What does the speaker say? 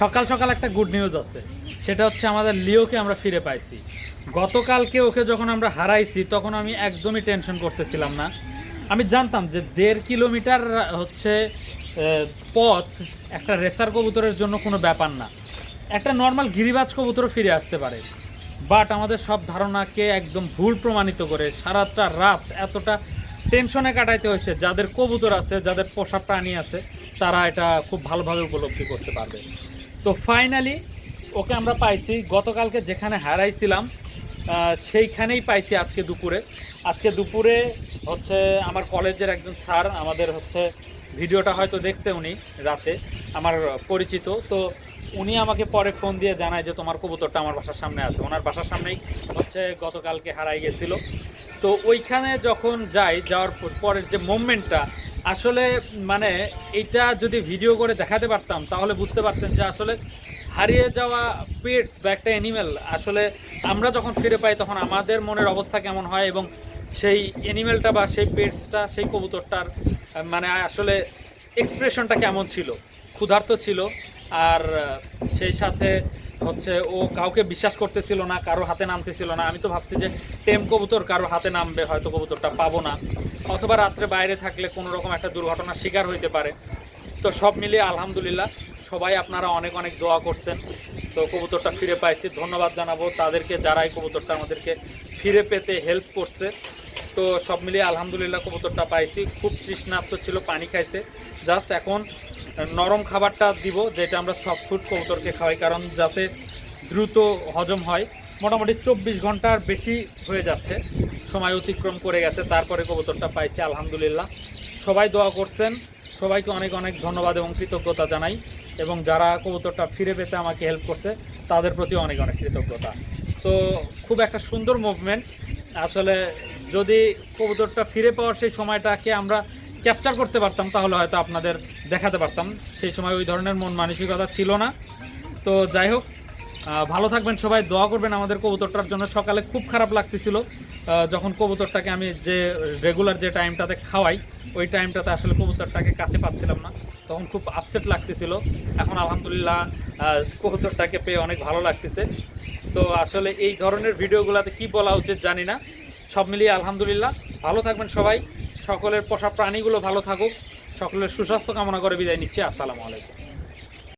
সকাল সকাল একটা গুড নিউজ আছে। সেটা হচ্ছে আমাদের লিওকে আমরা ফিরে পাইছি। গতকালকে ওকে যখন আমরা হারাইছি, তখন আমি একদমই টেনশন করতেছিলাম না। আমি জানতাম যে দেড় কিলোমিটার, হচ্ছে পথ একটা রেসার কবুতরের জন্য কোনো ব্যাপার না। একটা নর্মাল গিরিবাজ কবুতরও ফিরে আসতে পারে। বাট আমাদের সব ধারণাকে একদম ভুল প্রমাণিত করে সারাটা রাত এতটা টেনশনে কাটাইতে হয়েছে। যাদের কবুতর আছে, যাদের পোষা প্রাণী আছে, তারা এটা খুব ভালোভাবে উপলব্ধি করতে পারবে। তো ফাইনালি ওকে আমরা পাইছি। গতকালকে যেখানে হারাইছিলাম সেইখানেই পাইছি আজকে দুপুরে। আজকে দুপুরে হচ্ছে আমার কলেজের একজন স্যার, আমাদের হচ্ছে ভিডিওটা হয়তো দেখছে উনি রাতে, আমার পরিচিত। তো উনি আমাকে পরে ফোন দিয়ে জানায় যে তোমার কবুতরটা আমার বাসার সামনে আছে। ওনার বাসার সামনেই হচ্ছে গতকালকে হারাই গেছিল। তো ওইখানে যখন যাই, যাওয়ার পরের যে মুভমেন্টটা আসলে মানে এটা যদি ভিডিও করে দেখাতে পারতাম, তাহলে বুঝতে পারতেন যে আসলে হারিয়ে যাওয়া পেটস বা একটা অ্যানিমেল আসলে আমরা যখন ফিরে পাই, তখন আমাদের মনের অবস্থা কেমন হয় এবং সেই অ্যানিমেলটা বা সেই পেটসটা সেই কবুতরটার মানে আসলে এক্সপ্রেশনটা কেমন ছিল? ক্ষুধার্ত ছিল, আর, সেই সাথে হচ্ছে ও কাউকে বিশ্বাস করতেছিল না, কারও হাতে নামতেছিল না। আমি তো ভাবছি যে টেম কবুতর কারও হাতে নামবে, হয়তো কবুতরটা পাবো না। অথবা রাত্রে বাইরে থাকলে কোনো রকম একটা দুর্ঘটনার শিকার হইতে পারে। তো সব মিলিয়ে আলহামদুলিল্লাহ, সবাই আপনারা অনেক অনেক দোয়া করছেন। তো কবুতরটা ফিরে পাইছি। ধন্যবাদ জানাব তাদেরকে যারা এই কবুতরটা আমাদেরকে ফিরে পেতে হেল্প করছে। তো সব মিলিয়ে আলহামদুলিল্লাহ কবুতরটা পাইছি। খুব তৃষ্ণার্ত ছিল, পানি খাইছে। জাস্ট এখন নরম খাবারটা দিব, যেটা আমরা সফট ফুড কবুতরকে খাওয়াই, কারণ যাতে দ্রুত হজম হয়। মোটামুটি চব্বিশ ঘণ্টার বেশি হয়ে যাচ্ছে, সময় অতিক্রম করে গেছে, তারপরে কবুতরটা পাইছি, আলহামদুলিল্লাহ। সবাই দোয়া করছেন, সবাইকে অনেক অনেক ধন্যবাদ এবং কৃতজ্ঞতা জানাই, এবং যারা কবুতরটা ফিরে পেতে আমাকে হেল্প করছে, তাদের প্রতি অনেক অনেক কৃতজ্ঞতা। তো খুব একটা সুন্দর মুভমেন্ট আসলে যদি কবুতরটা ফিরে পাওয়ার সেই সময়টাকে আমরা ক্যাপচার করতে পারতাম, তাহলে হয়তো আপনাদের দেখাতে পারতাম। সেই সময় ওই ধরনের মন মানসিকতা ছিল না। তো যাই হোক ভালো থাকবেন সবাই, দোয়া করবেন আমাদের কবুতরটার জন্য। সকালে খুব খারাপ লাগতেছিল যখন কবুতরটাকে আমি যে রেগুলার যে টাইমটাতে খাওয়াই, ওই টাইমটাতে আসলে কবুতরটাকে কাছে পাচ্ছিলাম না। তখন খুব আপসেট লাগতেছিল। এখন আলহামদুলিল্লাহ কবুতরটাকে পেয়ে অনেক ভালো লাগতেছে। তো আসলে এই ধরনের ভিডিওগুলোতে কি বলা উচিত জানি না। সব মিলিয়ে আলহামদুলিল্লাহ। ভালো থাকবেন সবাই। সকলের পোষা প্রাণীগুলো ভালো থাকুক সকলের সুস্বাস্থ্য কামনা করে বিদায় নিচ্ছি। আসসালামু আলাইকুম।